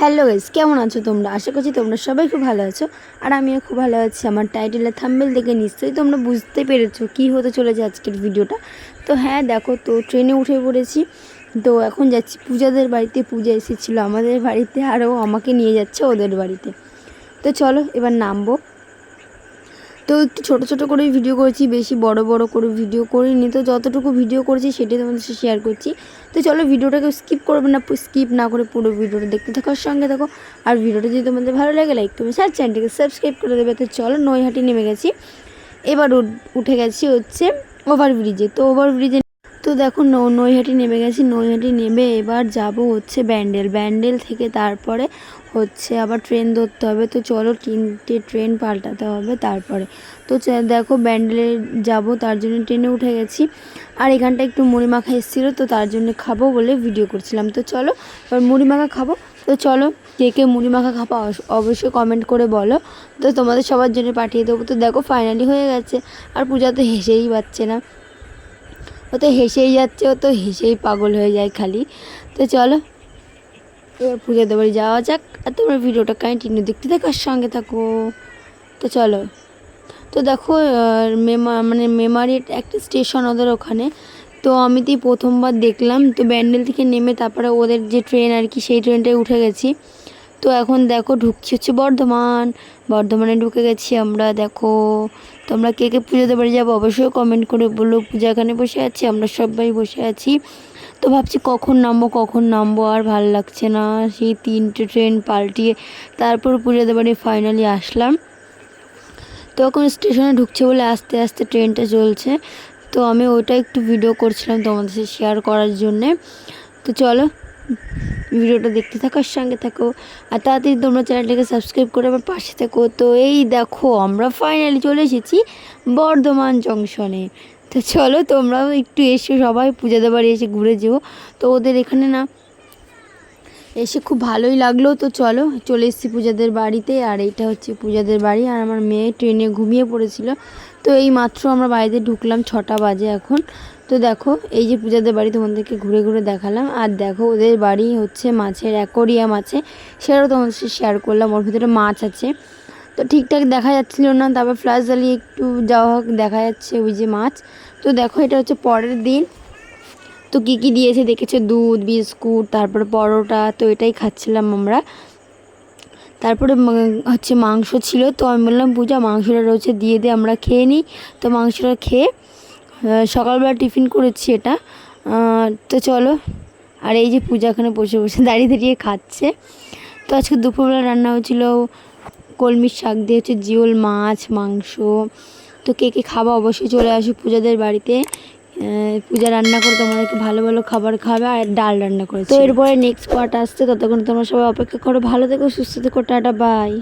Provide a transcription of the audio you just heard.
Hello guys, কেমন আছো তোমরা? আশা করছি তোমরা সবাই খুব ভালো আছো। আর আমিও খুব ভালো আছি। আমার টাইটেলের থাম্বেল দেখে নিশ্চয়ই তোমরা বুঝতে পেরেছ কি হতে চলেছে আজকের ভিডিওটা। তো হ্যাঁ দেখো, তো ট্রেনে উঠে পড়েছি। তো এখন যাচ্ছি পূজাদের বাড়িতে। পূজা এসেছিল আমাদের বাড়িতে আরও আমাকে নিয়ে যাচ্ছে ওদের বাড়িতে। তো চলো, এবার নামবো। তো একটু ছোটো ছোটো করে ভিডিও করেছি, বেশি বড় বড় করে ভিডিও করিনি। তো যতটুকু ভিডিও করেছি, সেটাই তোমাদের সাথে শেয়ার করছি। তো চলো ভিডিওটাকে স্কিপ করবে না স্কিপ না করে পুরো ভিডিওটা দেখতে থাকার সঙ্গে থাকো। আর ভিডিওটা যদি তোমাদের ভালো লাগে লাইক করবে স্যার চ্যানেলটাকে সাবস্ক্রাইব করে দেবে। তো চলো নৈহাটি নেমে গেছি। এবার উঠ- উঠে গেছি হচ্ছে ওভারব্রিজে তো ওভারব্রিজে তো দেখো নৈহাটি নেমে গেছি। নৈহাটি নেমে এবার যাব হচ্ছে ব্যান্ডেল। ব্যান্ডেল থেকে তারপরে হচ্ছে আবার ট্রেন ধরতে হবে। তো চলো তিনটে ট্রেন পাল্টাতে হবে তারপরে। তো দেখো ব্যান্ডেলে যাব, তার জন্য ট্রেনে উঠে গেছি। আর এখানটা একটু মুড়ি মাখা এসেছিল, তো তার জন্য খাব বলে ভিডিও করছিলাম। তো চলো, এবার মুড়ি মাখা খাব। তো চলো, কে কে মুড়ি মাখা খাব অবশ্য- অবশ্যই কমেন্ট করে বলো। তো তোমাদের সবার জন্য পাঠিয়ে দেবো। তো দেখো ফাইনালি হয়ে গেছে। আর পূজা তো হেসেই পাচ্ছে না। ও তো হেসেই যাচ্ছে, ও তো হেসেই পাগল হয়ে যায় খালি। তো চলো, এবার পুজোতে বাড়ি যাওয়া যাক, আর তোমরা ভিডিওটা কন্টিনিউ দেখতে থাকো আর সঙ্গে থাকো। তো চলো, তো দেখো মেমা মানে মেমারির একটা স্টেশন ওদের ওখানে। তো আমি তো প্রথমবার দেখলাম, তো ব্যান্ডেল থেকে নেমে তারপরে ওদের যে ট্রেন আর কি, সেই ট্রেনটায় উঠে গেছি। তো এখন দেখো ঢুকছি হচ্ছে বর্ধমান। বর্ধমানে ঢুকে গেছি আমরা, দেখো। তোমরা কে কে পুজোতে বাড়ি যাব অবশ্যই কমেন্ট করে বলো। পূজা এখানে বসে আছি, আমরা সবাই বসে আছি। তো ভাবছি কখন নামবো কখন নামবো, আর ভালো লাগছে না। সেই তিনটে ট্রেন পাল্টিয়ে তারপর পুজোতে বাড়ি ফাইনালি আসলাম। তো এখন স্টেশনে ঢুকছে বলে আস্তে আস্তে ট্রেনটা চলছে। তো আমি ওইটা একটু ভিডিও করছিলাম তোমাদের সাথে শেয়ার করার জন্যে। তো চলো। ভিডিওটা দেখতে থাকার সঙ্গে থাকো। আর তাড়াতাড়ি তোমরা চ্যানেলটাকে সাবস্ক্রাইব করে আমার পাশে থাকো। তো এই দেখো, আমরা ফাইনালি চলে এসেছি বর্ধমান জংশনে তো চলো তোমরাও একটু এসো, সবাই পূজা বাড়ি এসে ঘুরে যেও। তো ওদের এখানে না এসে খুব ভালোই লাগল, তো চলো চলে এসেছি পূজাদের বাড়িতে। আর এইটা হচ্ছে পূজাদের বাড়ি। আর আমার মেয়ে ট্রেনে ঘুমিয়ে পড়েছিল। তো এই মাত্র আমরা বাড়িতে ঢুকলাম ছটা বাজে এখন। তো দেখো, এই যে পূজাদের বাড়ি তোমাদেরকে ঘুরে ঘুরে দেখালাম। আর দেখো, ওদের বাড়ি হচ্ছে মাছের অ্যাকোরিয়াম আছে। সেটাও তোমাদের শেয়ার করলাম। ওর ভিতরে মাছ আছে। তো ঠিকঠাক দেখা যাচ্ছিল না। তারপর ফ্ল্যাশ জ্বালিয়ে একটু যাওয়া হোক, দেখা যাচ্ছে ওই যে মাছ। তো দেখো, এটা হচ্ছে পরের দিন। তো কী কী দিয়েছে? দেখেছে? দুধ, বিস্কুট, তারপরে পরোটা, তো এটাই খাচ্ছিলাম আমরা। তারপরে হচ্ছে মাংস ছিল, তো আমি বললাম, পূজা, মাংসটা রয়েছে, দিয়ে দিয়ে আমরা খেয়ে নিই। তো মাংসটা খেয়ে সকালবেলা টিফিন করেছি এটা। তো চলো, আর এই যে পূজা এখানে বসে বসে দাঁড়িয়ে দাঁড়িয়ে খাচ্ছে। তো আজকে দুপুরবেলা রান্না হয়েছিল কলমির শাক দিয়ে হচ্ছে জিওল, মাছ, মাংস। তো কে কে খাবা? অবশ্যই চলে আসো পূজাদের বাড়িতে। পূজা রান্না করে তোমাদেরকে ভালো ভালো খাবার খাবে আর ডাল রান্না করে তো এরপরে নেক্সট পার্ট আসছে, ততক্ষণ তোমরা সবাই অপেক্ষা করো, ভালো থেকো, সুস্থ থেকো, টাটা বাই